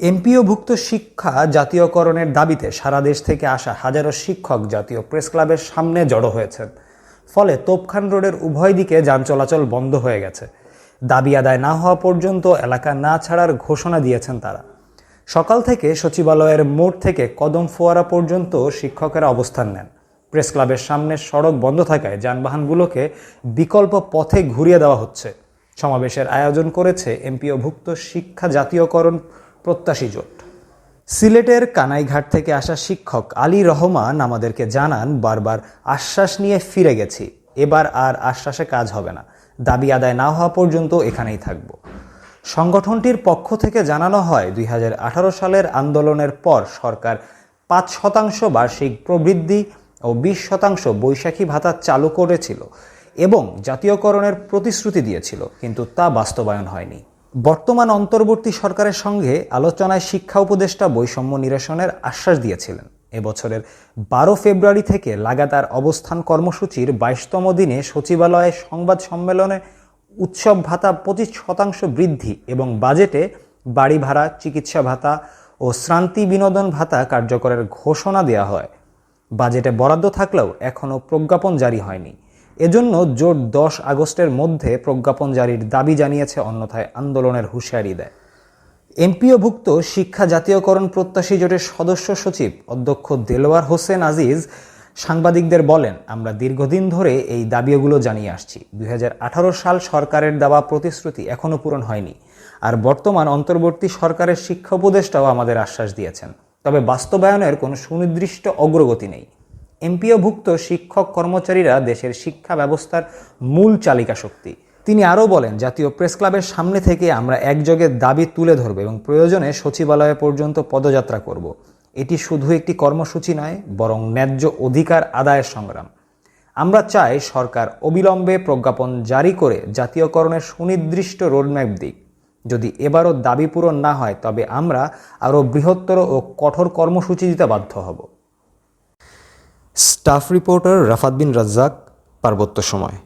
এমপিওভুক্ত শিক্ষা জাতীয়করণের দাবিতে সারা দেশ থেকে আসা হাজারো শিক্ষক জাতীয় প্রেস ক্লাবের সামনে জড়ো হয়েছেন। ফলে তোপখান রোডের উভয় দিকে যান চলাচল বন্ধ হয়ে গেছে। দাবি আদায় না হওয়া পর্যন্ত এলাকা না ছাড়ার ঘোষণা দিয়েছেন তারা। সকাল থেকে সচিবালয়ের মোড় থেকে কদম ফোয়ারা পর্যন্ত শিক্ষকেরা অবস্থান নেন। প্রেস ক্লাবের সামনে সড়ক বন্ধ থাকায় যানবাহনগুলোকে বিকল্প পথে ঘুরিয়ে দেওয়া হচ্ছে। সমাবেশের আয়োজন করেছে এমপিওভুক্ত শিক্ষা জাতীয়করণ প্রত্যাশী জোট। সিলেটের কানাইঘাট থেকে আসা শিক্ষক আলী রহমান আমাদেরকে জানান, বারবার আশ্বাস নিয়ে ফিরে গেছি। এবার আর আশ্বাসে কাজ হবে না। দাবি আদায় না হওয়া পর্যন্ত এখানেই থাকব। সংগঠনটির পক্ষ থেকে জানানো হয়, দুই হাজার আঠারো সালের আন্দোলনের পর সরকার পাঁচ শতাংশ বার্ষিক প্রবৃদ্ধি ও বিশ শতাংশ বৈশাখী ভাতা চালু করেছিল এবং জাতীয়করণের প্রতিশ্রুতি দিয়েছিল, কিন্তু তা বাস্তবায়ন হয়নি। বর্তমান অন্তর্বর্তী সরকারের সঙ্গে আলোচনায় শিক্ষা উপদেষ্টা বৈষম্য নিরসনের আশ্বাস দিয়েছিলেন। এবছরের বারো ফেব্রুয়ারি থেকে লাগাতার অবস্থান কর্মসূচির বাইশতম দিনে সচিবালয়ে সংবাদ সম্মেলনে উৎসব ভাতা পঁচিশ শতাংশ বৃদ্ধি এবং বাজেটে বাড়ি ভাড়া, চিকিৎসা ভাতা ও শ্রান্তি বিনোদন ভাতা কার্যকরের ঘোষণা দেওয়া হয়। বাজেটে বরাদ্দ থাকলেও এখনও প্রজ্ঞাপন জারি হয়নি। এজন্য জোট দশ আগস্টের মধ্যে প্রজ্ঞাপন জারির দাবি জানিয়েছে, অন্যথায় আন্দোলনের হুঁশিয়ারি দেয়। এমপিওভুক্ত শিক্ষা জাতীয়করণ প্রত্যাশী জোটের সদস্য সচিব অধ্যক্ষ দেলোয়ার হোসেন আজিজ সাংবাদিকদের বলেন, আমরা দীর্ঘদিন ধরে এই দাবিগুলো জানিয়ে আসছি। দুই হাজার আঠারো সাল সরকারের দেওয়া প্রতিশ্রুতি এখনও পূরণ হয়নি আর বর্তমান অন্তর্বর্তী সরকারের শিক্ষা উপদেষ্টাও আমাদের আশ্বাস দিয়েছেন। তবে বাস্তবায়নের কোনো সুনির্দিষ্ট অগ্রগতি নেই। এমপিওভুক্ত শিক্ষক কর্মচারীরা দেশের শিক্ষা ব্যবস্থার মূল চালিকা শক্তি। তিনি আরও বলেন, জাতীয় প্রেস ক্লাবের সামনে থেকে আমরা একযোগে দাবি তুলে ধরব এবং প্রয়োজনে সচিবালয় পর্যন্ত পদযাত্রা করব। এটি শুধু একটি কর্মসূচি নয়, বরং ন্যায্য অধিকার আদায়ের সংগ্রাম। আমরা চাই সরকার অবিলম্বে প্রজ্ঞাপন জারি করে জাতীয়করণের সুনির্দিষ্ট রোডম্যাপ দিক। যদি এবারও দাবি পূরণ না হয়, তবে আমরা আরও বৃহত্তর ও কঠোর কর্মসূচি দিতে বাধ্য হব। স্টাফ রিপোর্টার রাফাত বিন রাজ্জাক পার্বত্য সময়।